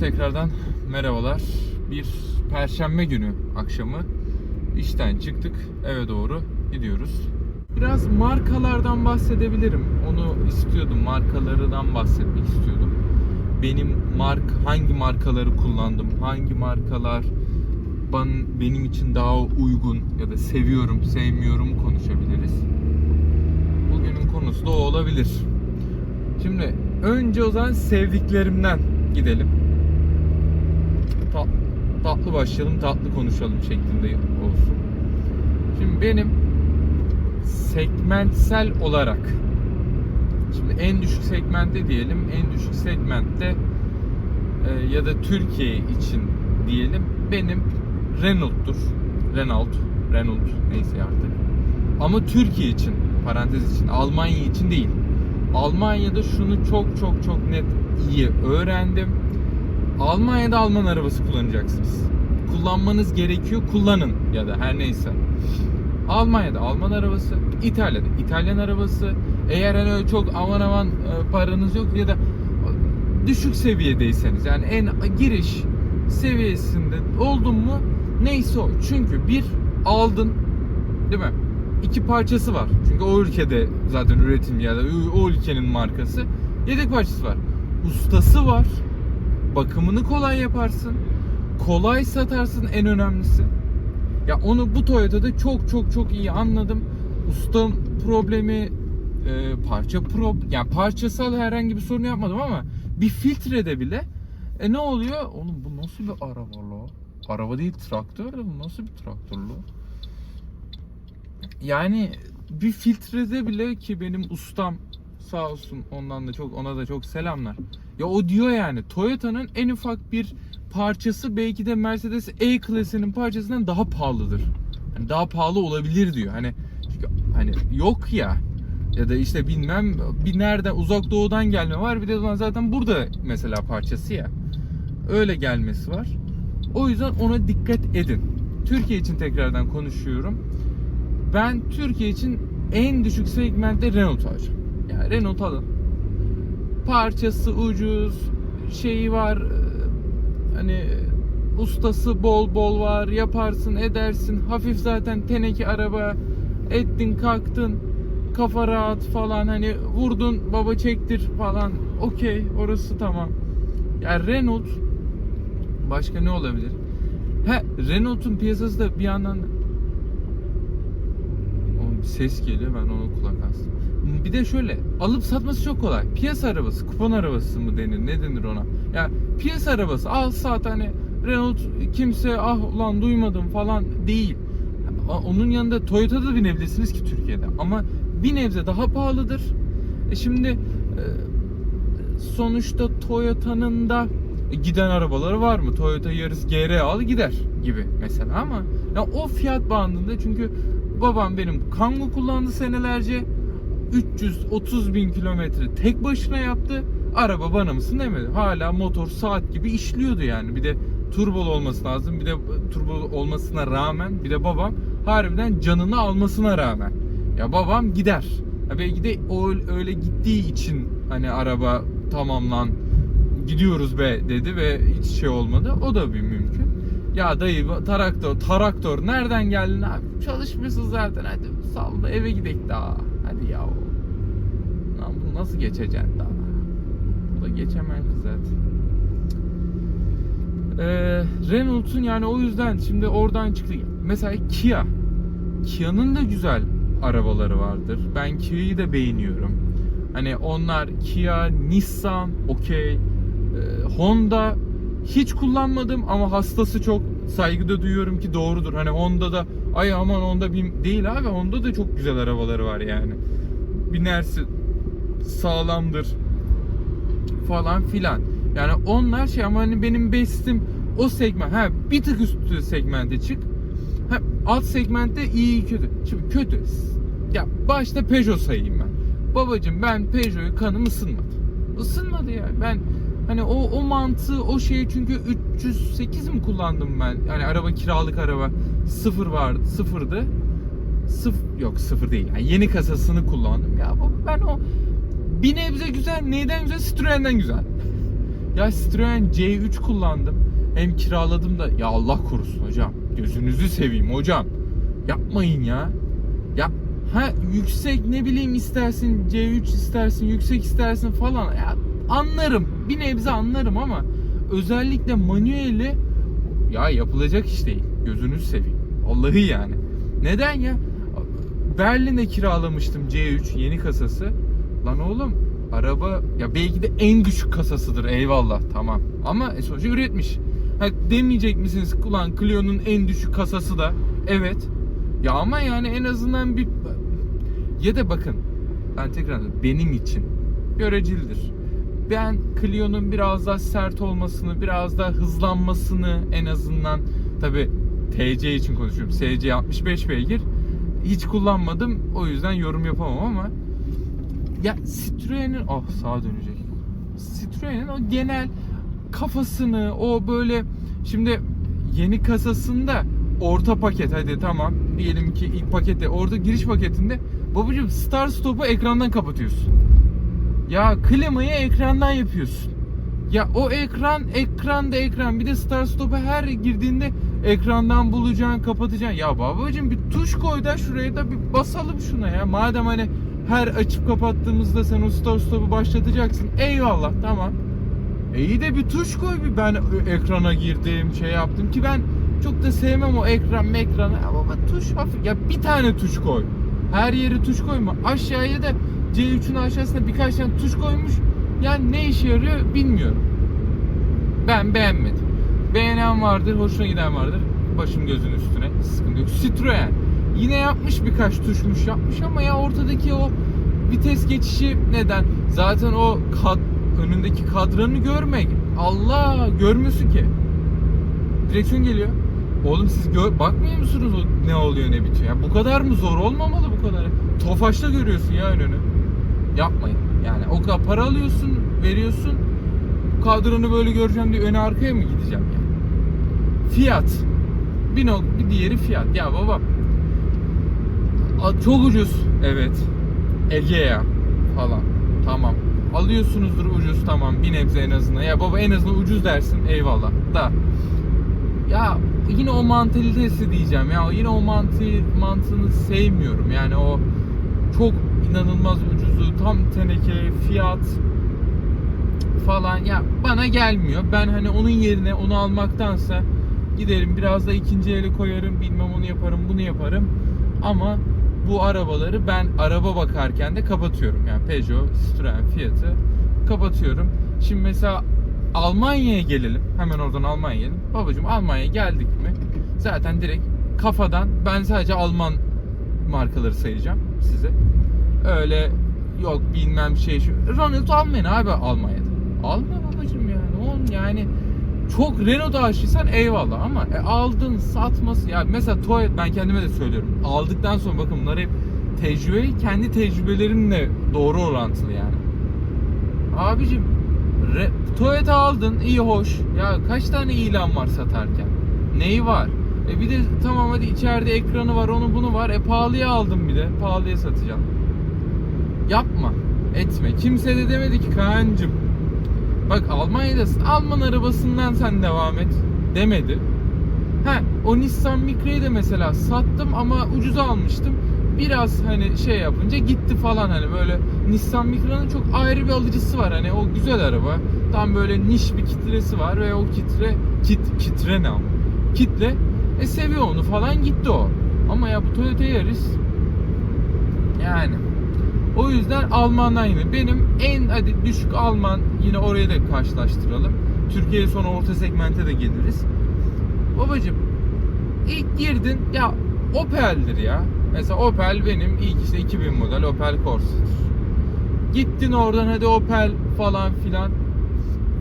Tekrardan merhabalar. Bir perşembe günü akşamı işten çıktık. Eve doğru gidiyoruz. Biraz markalardan bahsedebilirim. Onu istiyordum. Markalarından bahsetmek istiyordum. Benim mark hangi markaları kullandım? Hangi markalar ben, benim için daha uygun ya da seviyorum, sevmiyorum konuşabiliriz. Bugünün konusu da o olabilir. Şimdi önce o zaman sevdiklerimden gidelim. Ta- tatlı başlayalım, tatlı konuşalım şeklinde olsun. Şimdi benim segmentsel olarak şimdi en düşük segmentte diyelim, en düşük segmentte e, ya da Türkiye için diyelim benim Renault'tur. Renault, Renault neyse artık. Ama Türkiye için, parantez için, Almanya için değil. Almanya'da şunu çok çok çok net iyi öğrendim. Almanya'da Alman arabası kullanacaksınız. Kullanmanız gerekiyor, kullanın ya da her neyse. Almanya'da Alman arabası, İtalya'da İtalyan arabası. Eğer hani öyle çok aman aman e, paranız yok ya da düşük seviyedeyseniz yani en giriş seviyesinde oldun mu neyse o. Çünkü bir aldın değil mi? İki parçası var. Çünkü o ülkede zaten üretim ya da o ülkenin markası. Yedek parçası var. Ustası var. Bakımını kolay yaparsın. Kolay satarsın en önemlisi. Ya onu bu Toyota'da çok çok çok iyi anladım. Usta problemi, e, parça pro, yani parçasal herhangi bir sorun yapmadım ama bir filtrede bile e ne oluyor? Oğlum bu nasıl bir araba lo? Araba değil traktör de bu nasıl bir traktör lo? Yani bir filtrede bile ki benim ustam sağ olsun ondan da çok ona da çok selamlar. Ya o diyor yani Toyota'nın en ufak bir parçası belki de Mercedes E-Class'inin parçasından daha pahalıdır. Hani daha pahalı olabilir diyor. Hani çünkü hani yok ya ya da işte bilmem bir nereden uzak doğudan gelme var bir de zaten burada mesela parçası ya. Öyle gelmesi var. O yüzden ona dikkat edin. Türkiye için tekrardan konuşuyorum. Ben Türkiye için en düşük segmentte Renault alacağım. Yani Renault alın. Parçası ucuz, şeyi var, e, hani ustası bol bol var, yaparsın, edersin. Hafif zaten teneke araba, ettin, kalktın, kafa rahat falan hani vurdun, baba çektir falan. Okey, orası tamam. Yani Renault başka ne olabilir? He, Renault'un piyasası da bir yandan Oğlum ses geliyor ben ona kulak astım. Bir de şöyle alıp satması çok kolay. Piyasa arabası, kupon arabası mı denir ne denir ona? Ya piyasa arabası al sat hani Renault kimse ah ulan duymadım falan değil. Onun yanında Toyota'da da binebilirsiniz ki Türkiye'de ama bir nebze daha pahalıdır. E şimdi e, sonuçta Toyota'nın da giden arabaları var mı? Toyota Yaris GR al gider gibi mesela ama ya o fiyat bandında çünkü babam benim Kangoo kullandı senelerce 330 bin kilometre tek başına yaptı. Araba bana mısın demedi. Hala motor saat gibi işliyordu yani. Bir de turbolu olması lazım. Bir de turbolu olmasına rağmen bir de babam harbiden canını almasına rağmen. Ya babam gider. Ya belki de o öyle gittiği için hani araba tamamlan gidiyoruz be dedi ve hiç şey olmadı. O da bir mümkün. Ya dayı traktör, traktör nereden geldin abi? Çalışmışsın zaten hadi salla eve gidelim daha. Nasıl geçeceksin daha? Bu da geçemem ki zaten. Ee, Renault'un yani o yüzden şimdi oradan çıktı. Mesela Kia. Kia'nın da güzel arabaları vardır. Ben Kia'yı da beğeniyorum. Hani onlar Kia, Nissan, okey. Ee, Honda hiç kullanmadım ama hastası çok saygı da duyuyorum ki doğrudur. Hani Honda'da ay aman Honda bir değil abi Honda da çok güzel arabaları var yani. Binersin sağlamdır falan filan. Yani onlar şey ama hani benim bestim o segment. Ha bir tık üstü segmente çık. Ha, alt segmentte iyi kötü. Şimdi kötü. Ya başta Peugeot sayayım ben. Babacım ben Peugeot'u kanım ısınmadı. Isınmadı ya. Ben hani o o mantığı o şeyi çünkü 308 mi kullandım ben? Yani araba kiralık araba sıfır vardı, sıfırdı. Sıfır yok sıfır değil. Yani yeni kasasını kullandım. Ya ben o bir nebze güzel, neyden güzel? Citroen'den güzel. Ya Citroen C3 kullandım. Hem kiraladım da ya Allah korusun hocam. Gözünüzü seveyim hocam. Yapmayın ya. Ya ha yüksek ne bileyim istersin C3 istersin yüksek istersin falan. Ya anlarım. Bir nebze anlarım ama özellikle manueli ya yapılacak iş değil. Gözünüzü seveyim. Allah'ı yani. Neden ya? Berlin'de kiralamıştım C3 yeni kasası. Lan oğlum araba ya belki de en düşük kasasıdır eyvallah tamam. Ama e, sonuçta üretmiş. Ha, demeyecek misiniz ulan Clio'nun en düşük kasası da evet. Ya ama yani en azından bir ya da bakın ben tekrar benim için görecelidir. Ben Clio'nun biraz daha sert olmasını, biraz daha hızlanmasını en azından tabi TC için konuşuyorum. SC 65 beygir hiç kullanmadım. O yüzden yorum yapamam ama ya Citroen'in ah sağa dönecek. Citroen'in o genel kafasını o böyle şimdi yeni kasasında orta paket hadi tamam diyelim ki ilk pakette orada giriş paketinde babacım start stop'u ekrandan kapatıyorsun. Ya klimayı ekrandan yapıyorsun. Ya o ekran ekranda ekran bir de start stop'a her girdiğinde ekrandan bulacaksın kapatacaksın. Ya babacım bir tuş koy da şuraya da bir basalım şuna ya. Madem hani her açıp kapattığımızda sen o start stop'u başlatacaksın. Eyvallah tamam. E iyi de bir tuş koy bir ben ekrana girdim şey yaptım ki ben çok da sevmem o ekran mekranı ama tuş hafif ya bir tane tuş koy. Her yere tuş koyma. Aşağıya da C3'ün aşağısına birkaç tane tuş koymuş. Yani ne işe yarıyor bilmiyorum. Ben beğenmedim. Beğenen vardır, hoşuna giden vardır. Başım gözün üstüne. Sıkıntı yok. Citroen. Yine yapmış birkaç tuşmuş yapmış ama ya ortadaki o vites geçişi neden? Zaten o kad, önündeki kadranı görmek. Allah görmüyorsun ki. Direksiyon geliyor. Oğlum siz gör, bakmıyor musunuz o ne oluyor ne bitiyor? Ya bu kadar mı zor olmamalı bu kadar? Tofaşta görüyorsun ya önünü. Yapmayın. Yani o kadar para alıyorsun, veriyorsun. Kadranı böyle göreceğim diye öne arkaya mı gideceğim yani? Fiyat. Bir, nok bir diğeri fiyat. Ya baba çok ucuz. Evet. Egea falan. Tamam. Alıyorsunuzdur ucuz tamam bir nebze en azından. Ya baba en azından ucuz dersin eyvallah. Da ya yine o mantalitesi diyeceğim ya yine o mantı mantığını sevmiyorum yani o çok inanılmaz ucuzu tam teneke fiyat falan ya bana gelmiyor ben hani onun yerine onu almaktansa giderim biraz da ikinci ele koyarım bilmem onu yaparım bunu yaparım ama bu arabaları ben araba bakarken de kapatıyorum yani Peugeot, Citroen, Fiat'ı kapatıyorum şimdi mesela Almanya'ya gelelim. Hemen oradan Almanya'ya gelelim. Babacım Almanya'ya geldik mi? Zaten direkt kafadan ben sadece Alman markaları sayacağım size. Öyle yok bilmem şey şu. Renault almayın abi Almanya'da. Alma babacım yani. Oğlum yani çok Renault aşıysan eyvallah ama e, aldın satması ya mesela Toyota ben kendime de söylüyorum. Aldıktan sonra bakın bunlar hep tecrübe kendi tecrübelerimle doğru orantılı yani. Abicim Re- Toyota aldın iyi hoş. Ya kaç tane ilan var satarken? Neyi var? E bir de tamam hadi içeride ekranı var onu bunu var. E pahalıya aldım bir de. Pahalıya satacağım. Yapma. Etme. Kimse de demedi ki Kaan'cım. Bak Almanya'dasın. Alman arabasından sen devam et. Demedi. Ha o Nissan Micra'yı da mesela sattım ama ucuza almıştım. Biraz hani şey yapınca gitti falan hani böyle Nissan Micra'nın çok ayrı bir alıcısı var. Hani o güzel araba. Tam böyle niş bir kitlesi var ve o kitre kit kitre ne? Kitle e seviyor onu falan gitti o. Ama ya bu Toyota Yaris yani o yüzden Alman'dan yine benim en hadi düşük Alman yine oraya da karşılaştıralım. Türkiye'ye sonra orta segmente de geliriz. Babacım ilk girdin ya Opel'dir ya. Mesela Opel benim ilk işte 2000 model Opel Corsa'dır. Gittin oradan hadi Opel falan filan.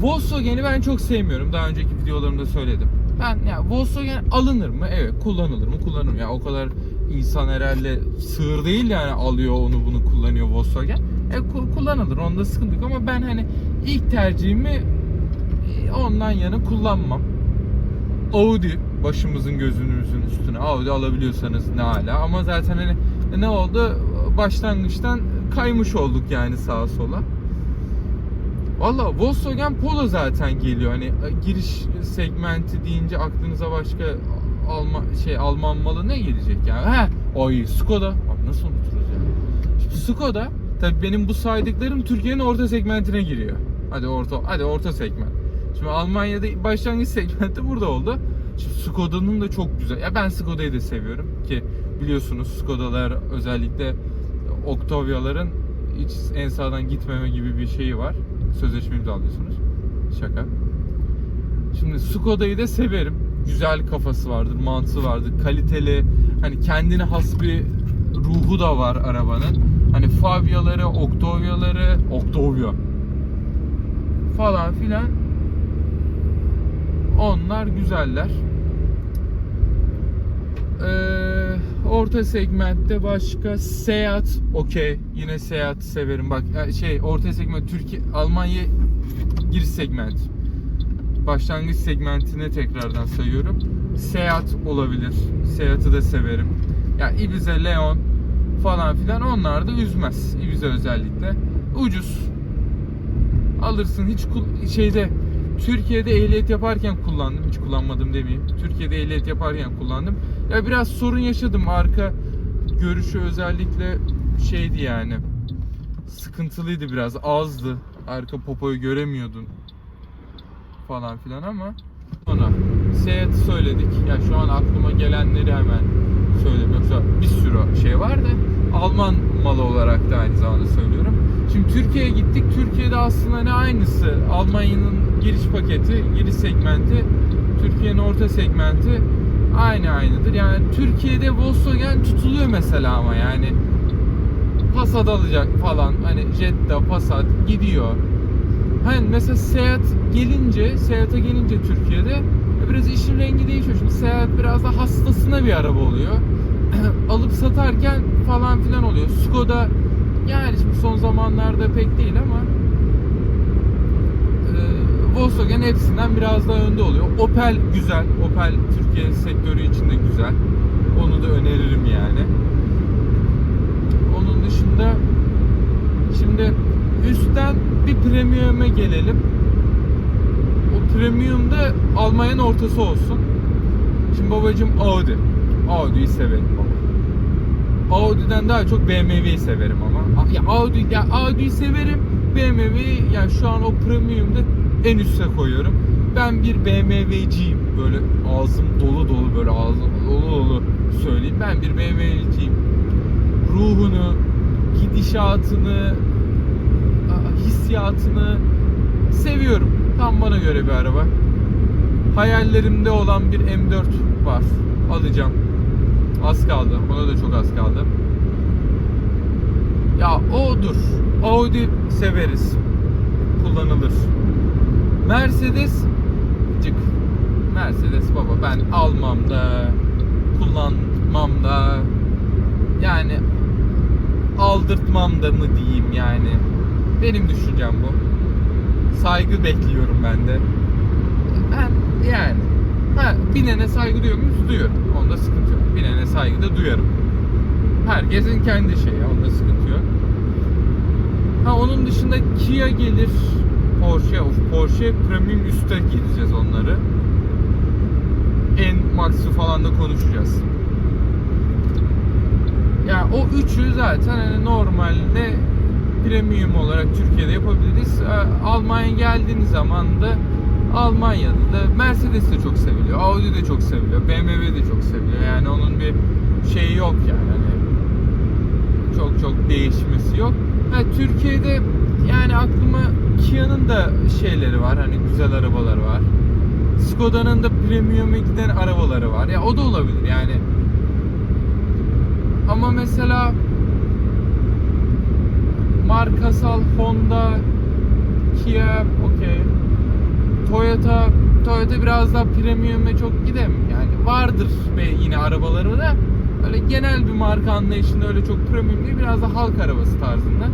Volkswagen'i ben çok sevmiyorum. Daha önceki videolarımda söyledim. Ben ya Volkswagen alınır mı? Evet. Kullanılır mı? Kullanırım. Ya o kadar insan herhalde sığır değil yani alıyor onu bunu kullanıyor Volkswagen. E ku- kullanılır. Onda sıkıntı yok ama ben hani ilk tercihimi e, ondan yana kullanmam. Audi başımızın gözünüzün üstüne Audi alabiliyorsanız ne hala ama zaten hani ne oldu başlangıçtan kaymış olduk yani sağa sola. Valla Volkswagen Polo zaten geliyor. Hani e, giriş segmenti deyince aklınıza başka Alman şey Alman malı ne gelecek yani? Ha, oy Skoda. Abi nasıl unuturuz ya? Şimdi Skoda tabii benim bu saydıklarım Türkiye'nin orta segmentine giriyor. Hadi orta hadi orta segment. Şimdi Almanya'da başlangıç segmenti burada oldu. Şimdi Skoda'nın da çok güzel. Ya ben Skoda'yı da seviyorum ki biliyorsunuz Skoda'lar özellikle Octavia'ların hiç en sağdan gitmeme gibi bir şeyi var. Sözleşme imzalıyorsunuz. Şaka. Şimdi Skoda'yı da severim. Güzel kafası vardır, mantığı vardır, kaliteli, hani kendine has bir ruhu da var arabanın. Hani Fabia'ları, Octavia'ları, Octavia falan filan onlar güzeller. Ee, orta segmentte başka Seat okey. Yine Seat severim. Bak e, şey orta segment Türkiye Almanya giriş segment. Başlangıç segmentine tekrardan sayıyorum. Seat olabilir. Seat'ı da severim. Ya yani Ibiza, Leon falan filan onlar da üzmez. Ibiza özellikle. Ucuz. Alırsın hiç şeyde Türkiye'de ehliyet yaparken kullandım. Hiç kullanmadım demeyeyim. Türkiye'de ehliyet yaparken kullandım. Ya biraz sorun yaşadım. Arka görüşü özellikle şeydi yani. Sıkıntılıydı biraz. Azdı. Arka popoyu göremiyordun. Falan filan ama sonra Seat'ı söyledik. Ya şu an aklıma gelenleri hemen söyleyeyim. Yoksa bir sürü şey var da Alman malı olarak da aynı zamanda söylüyorum. Şimdi Türkiye'ye gittik. Türkiye'de aslında ne aynısı. Almanya'nın giriş paketi, giriş segmenti, Türkiye'nin orta segmenti aynı aynıdır. Yani Türkiye'de Volkswagen tutuluyor mesela ama yani Passat alacak falan hani Jetta, Passat gidiyor. Hani mesela Seat gelince, Seat'a gelince Türkiye'de biraz işin rengi değişiyor. Şimdi Seat biraz da hastasına bir araba oluyor. Alıp satarken falan filan oluyor. Skoda yani şimdi son zamanlarda pek değil ama e, Volkswagen hepsinden biraz daha önde oluyor. Opel güzel. Opel Türkiye sektörü için de güzel. Onu da öneririm yani. Onun dışında şimdi üstten bir premium'e gelelim. O premium'da Almanya'nın ortası olsun. Şimdi babacım Audi. Audi'yi severim baba. Audi'den daha çok BMW'yi severim ama. Ya Audi ya Audi'yi severim. BMW'yi yani şu an o premium'da en üste koyuyorum. Ben bir BMW'ciyim. Böyle ağzım dolu dolu böyle ağzım dolu dolu söyleyeyim. Ben bir BMW'ciyim. Ruhunu, gidişatını, hissiyatını seviyorum. Tam bana göre bir araba. Hayallerimde olan bir M4 var. Alacağım. Az kaldı. Ona da çok az kaldı. Ya odur. Audi severiz. Kullanılır. Mercedes cık. Mercedes baba ben almam da kullanmam da yani aldırtmam da mı diyeyim yani. Benim düşüncem bu. Saygı bekliyorum ben de. Ben yani ha, binene saygı duyuyor muyuz? Duyuyorum. Onda sıkıntı yok. Binene saygı da duyarım. Herkesin kendi şeyi. Onda sıkıntı yok. Ha onun dışında Kia gelir. Porsche, of Porsche Premium üste gideceğiz onları. En max'ı falan da konuşacağız. Ya o üçü zaten hani normalde premium olarak Türkiye'de yapabiliriz. Ee, Almanya geldiğiniz zaman da Almanya'da da Mercedes de çok seviliyor. Audi de çok seviliyor. BMW de çok seviliyor. Yani onun bir şeyi yok yani. Hani çok çok değişmesi yok. Ha, Türkiye'de yani aklıma Kia'nın da şeyleri var. Hani güzel arabalar var. Skoda'nın da premium'a giden arabaları var. Ya o da olabilir yani. Ama mesela markasal Honda, Kia, okey. Toyota, Toyota biraz daha premium'e çok gidem. Yani vardır ve yine arabaları da öyle genel bir marka anlayışında öyle çok premium değil, biraz da halk arabası tarzında.